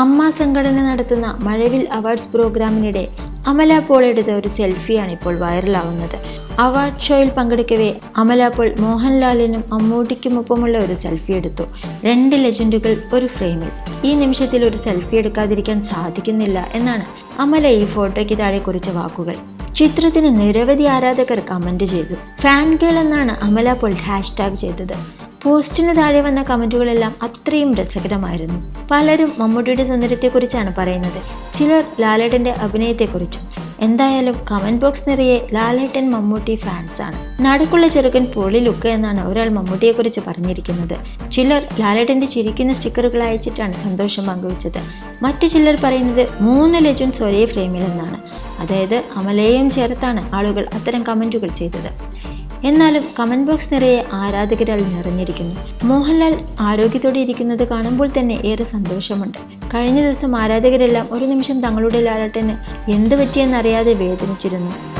അമ്മ സംഘടന നടത്തുന്ന മഴവിൽ അവാർഡ്സ് പ്രോഗ്രാമിനിടെ അമല പോൾ എടുത്ത ഒരു സെൽഫിയാണ് ഇപ്പോൾ വൈറലാവുന്നത്. അവാർഡ് ഷോയിൽ പങ്കെടുക്കവേ അമല പോൾ മോഹൻലാലിനും അമ്മൂട്ടിക്കുമൊപ്പമുള്ള ഒരു സെൽഫി എടുത്തു. രണ്ട് ലെജൻഡുകൾ ഒരു ഫ്രെയിമിൽ. ഈ നിമിഷത്തിൽ ഒരു സെൽഫി എടുക്കാതിരിക്കാൻ സാധിക്കുന്നില്ല എന്നാണ് അമല ഈ ഫോട്ടോയ്ക്ക് താഴെ കുറിച്ച വാക്കുകൾ. ചിത്രത്തിന് നിരവധി ആരാധകർ കമന്റ് ചെയ്തു. ഫാൻ ഗേൾ എന്നാണ് അമല പോൾ ഹാഷ്ടാഗ് ചെയ്തത്. പോസ്റ്റിന് താഴെ വന്ന കമന്റുകളെല്ലാം അത്രയും രസകരമായിരുന്നു. പലരും മമ്മൂട്ടിയുടെ സൗന്ദര്യത്തെക്കുറിച്ചാണ് പറയുന്നത്. ചിലർ ലാലേട്ടന്റെ അഭിനയത്തെക്കുറിച്ചും. എന്തായാലും കമന്റ് ബോക്സ് നിറയെ ലാലേട്ടൻ മമ്മൂട്ടി ഫാൻസ് ആണ്. നടക്കുള്ള ചെറുക്കൻ പൊളി ലുക്ക് എന്നാണ് ഒരാൾ മമ്മൂട്ടിയെക്കുറിച്ച് പറഞ്ഞിരിക്കുന്നത്. ചിലർ ലാലേട്ടന്റെ ചിരിക്കുന്ന സ്റ്റിക്കറുകൾ അയച്ചിട്ടാണ് സന്തോഷം പങ്കുവച്ചത്. മറ്റു ചിലർ പറയുന്നത് മൂന്ന് ലെജൻസ് ഒരേ ഫ്രെയിമിൽ എന്നാണ് അതായത് അമലയും ചേർത്താണ് ആളുകൾ അത്തരം കമന്റുകൾ ചെയ്തത്. എന്നാലും കമന്റ് ബോക്സ് നിറയെ ആരാധകരാൽ നിറഞ്ഞിരിക്കുന്നു. മോഹൻലാൽ ആരോഗ്യത്തോടെ ഇരിക്കുന്നത് കാണുമ്പോൾ തന്നെ ഏറെ സന്തോഷമുണ്ട്. കഴിഞ്ഞ ദിവസം ആരാധകരെല്ലാം ഒരു നിമിഷം തങ്ങളുടെ ലാലട്ടന് എന്ത് പറ്റിയെന്നറിയാതെ വേദനിച്ചിരുന്നു.